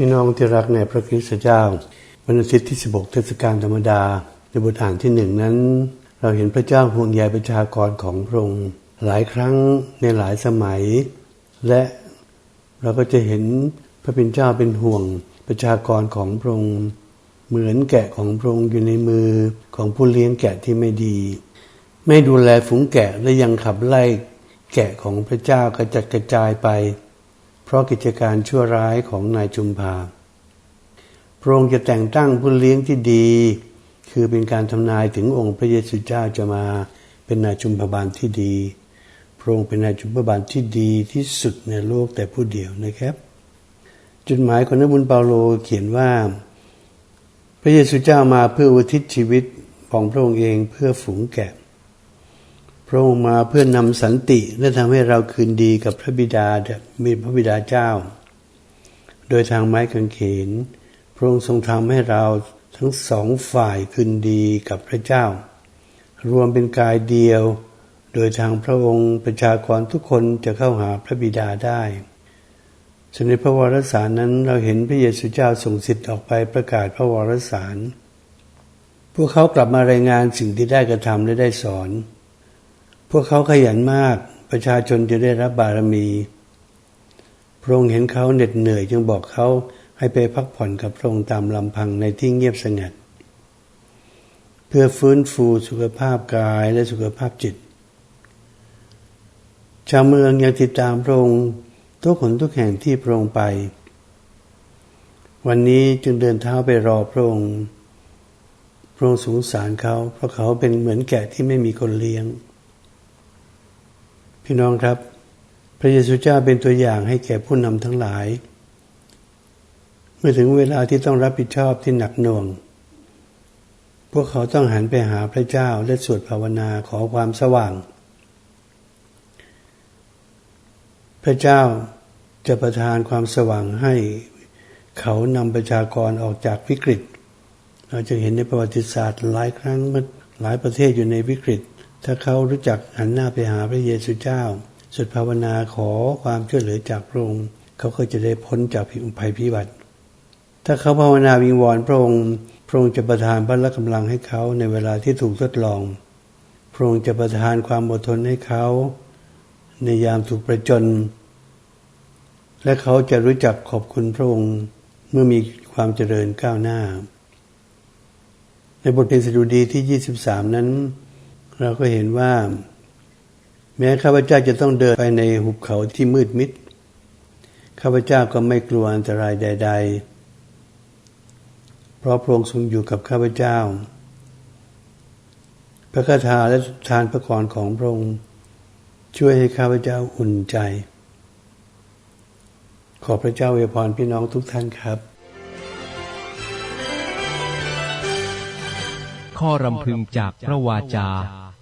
พี่น้องที่รักในพระคริสต์เจ้า วันอาทิตย์ที่ 16 เทศกาลธรรมดา ในบทอ่านที่หนึ่งนั้น เราเห็นพระเจ้าห่วงใยประชากรของพระองค์หลายครั้งในหลายสมัย และเราก็จะเห็นพระเป็นเจ้าเป็นห่วงประชากรของพระองค์เหมือนแกะของพระองค์อยู่ในมือของผู้เลี้ยงแกะที่ไม่ดี ไม่ดูแลฝูงแกะและยังขับไล่แกะของพระเจ้ากระจัดกระจายไป เพราะกิจการชั่วร้ายของนายจุมพาพระองค์จะแต่งตั้งผู้เลี้ยงที่ดี คือเป็นการทำนายถึงองค์พระเยซูเจ้าจะมาเป็นนายจุมพบาลที่ดี พระองค์เป็นนายจุมพบาลที่ดีที่สุดในโลกแต่ผู้เดียวนะครับ จุดหมายของนักบุญเปาโลเขียนว่า พระเยซูเจ้ามาเพื่ออุทิศชีวิตของพระองค์เองเพื่อฝูงแกะ พระองค์มาเพื่อนำสันติและทำให้เราคืนดีกับพระบิดามีพระบิดาเจ้า โดยทางไม้กางเขน พระองค์ทรงทำให้เราทั้งสองฝ่ายคืนดีกับพระเจ้า รวมเป็นกายเดียว โดยทางพระองค์ประชากรทุกคนจะเข้าหาพระบิดาได้สนในพระวรสารนั้นเราเห็นพระเยซูเจ้าส่งสิทธิ์ออกไปประกาศพระวรสาร พวกเขากลับมารายงานสิ่งที่ได้กระทำและได้สอน พวกเขาขยันมากประชาชนจะได้รับบารมี พระองค์เห็นเขาเหน็ดเหนื่อยจึงบอกเขาให้ไปพักผ่อนกับพระองค์ตามลำพังในที่เงียบสงัด เพื่อฟื้นฟูสุขภาพกายและสุขภาพจิต ชาวเมืองยังติดตามพระองค์ทุกคนทุกแห่งที่พระองค์ไป วันนี้จึงเดินเท้าไปรอพระองค์ พระองค์สงสารเขา เพราะเขาเป็นเหมือนแกะที่ไม่มีคนเลี้ยง พี่น้องครับ พระเยซูเจ้าเป็นตัวอย่างให้แก่ผู้นำทั้งหลาย เมื่อถึงเวลาที่ต้องรับผิดชอบที่หนักหน่วง พวกเขาต้องหันไปหาพระเจ้าและสวดภาวนาขอความสว่าง พระเจ้าจะประทานความสว่างให้เขานำประชากรออกจากวิกฤต เราจะเห็นในประวัติศาสตร์หลายครั้งหลายประเทศอยู่ในวิกฤต ถ้าเขารู้จักหันหน้าไปหาพระเยซูเจ้า สุดภาวนาขอความช่วยเหลือจากพระองค์เขาก็จะได้พ้นจากภัยพิบัติ ถ้าเขาภาวนาวิงวอนพระองค์พระองค์จะประทานพละกำลังให้เขาในเวลาที่ถูกทดลอง พระองค์จะประทานความอดทนให้เขา ในยามถูกประจน และเขาจะรู้จักขอบคุณพระองค์เมื่อมีความเจริญก้าวหน้า ในบทเพลงสดุดีที่ 23 นั้น เราก็เห็นว่า แม้ข้าพเจ้าจะต้องเดินไปในหุบเขาที่มืดมิดข้าพเจ้าก็ไม่กลัวอันตรายใด ๆ เพราะพระองค์ทรงอยู่กับข้าพเจ้า พระคาถาและทานพระกรของพระองค์ช่วยให้ข้าพเจ้าอุ่นใจ ขอพระเจ้าอวยพรพี่น้องทุกท่านครับ ข้อรำพึงจากพระวาจา